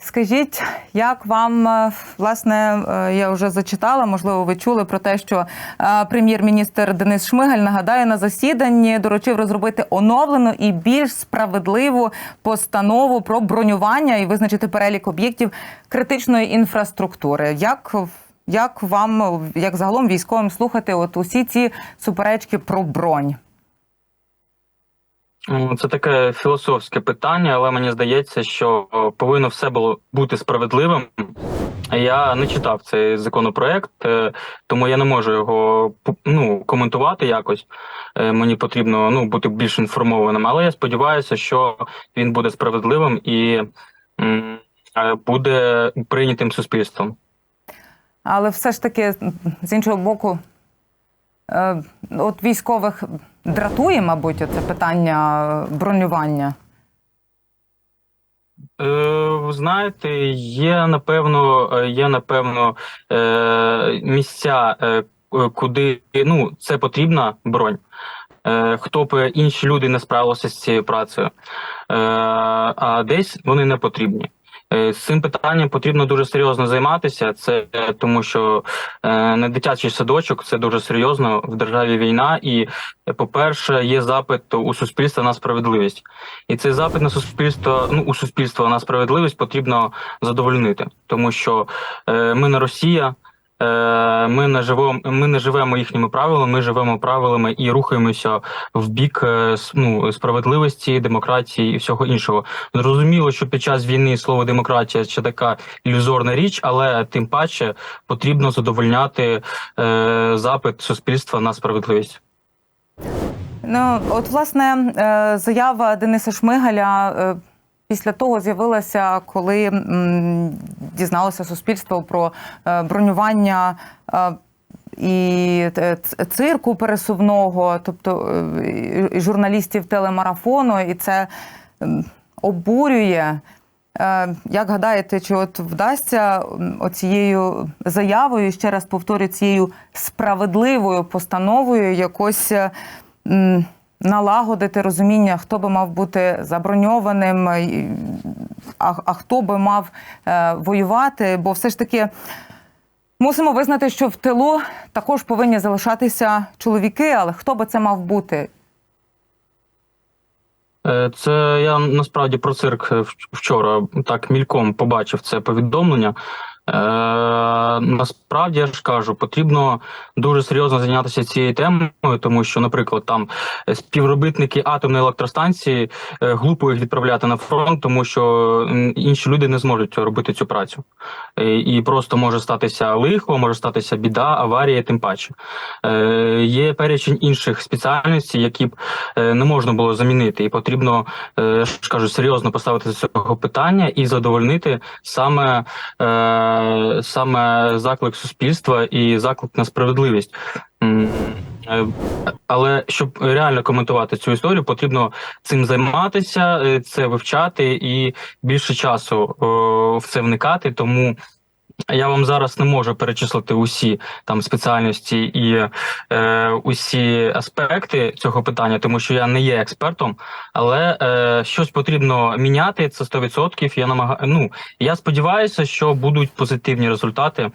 Скажіть, як вам е, власне е, я вже зачитала, можливо, ви чули про те, що е, прем'єр-міністр Денис Шмигаль нагадаю на засіданні доручив розробити оновлену і більш справедливу постанову про бронювання і визначити перелік об'єктів критичної інфраструктури. Як як вам, як загалом військовим слухати от усі ці суперечки про бронь? Це таке філософське питання, але мені здається, що повинно все було бути справедливим. Я не читав цей законопроект, е, тому я не можу його ну, коментувати якось. Е, Мені потрібно ну, бути більш інформованим. Але я сподіваюся, що він буде справедливим і е, буде прийнятим суспільством. Але все ж таки, з іншого боку, от військових дратує, мабуть, це питання бронювання. Е, ви знаєте, є напевно, е, є напевно е, місця, куди ну це потрібна бронь. Хто б інші люди не справилися з цією працею, а десь вони не потрібні. Е, З цим питанням потрібно дуже серйозно займатися. Це е, тому, що не дитячий садочок, це дуже серйозно в державі війна. І, е, по-перше, є запит у суспільства на справедливість. І цей запит на суспільство, ну у суспільства на справедливість потрібно задовольнити, тому що ми не Росія, ми не живемо, ми не живемо їхніми правилами, ми живемо правилами і рухаємося в бік е, ну, справедливості, демократії і всього іншого. Зрозуміло, що під час війни слово демократія ще така ілюзорна річ, але тим паче потрібно задовольняти е, запит суспільства на справедливість. Ну, от, власне, е, заява Дениса Шмигаля е, після того з'явилася, коли м, дізналося суспільство про е, бронювання. е, І е, цирку пересувного, тобто е, і- журналістів телемарафону, і це обурює. Е, Як гадаєте, чи от вдасться оцією заявою, ще раз повторю, цією справедливою постановою якось налагодити розуміння, хто би мав бути заброньованим, е, а, а хто би мав е, воювати? Бо все ж таки мусимо визнати, що в тилу також повинні залишатися чоловіки, але хто би це мав бути? Е, Це я насправді про цирк е, вчора так мільком побачив це повідомлення. Е, насправді я ж кажу, потрібно дуже серйозно зайнятися цією темою, тому що, наприклад, там співробітники атомної електростанції е, глупо їх відправляти на фронт, тому що інші люди не зможуть робити цю працю. Е, І просто може статися лихо, може статися біда, аварія, тим паче. Е, Є перечень інших спеціальностей, які б е, не можна було замінити, і потрібно, е, ж кажу, серйозно поставити з цього питання і задовольнити саме, е, саме заклик суспільства і заклик на справедливість. Е, Але щоб реально коментувати цю історію, потрібно цим займатися, е, це вивчати і більше часу в це вникати. Тому я вам зараз не можу перечислити усі там спеціальності і е, усі аспекти цього питання, тому що я не є експертом, але е, щось потрібно міняти. Це 100%. Я намагаю. Ну я сподіваюся, що будуть позитивні результати.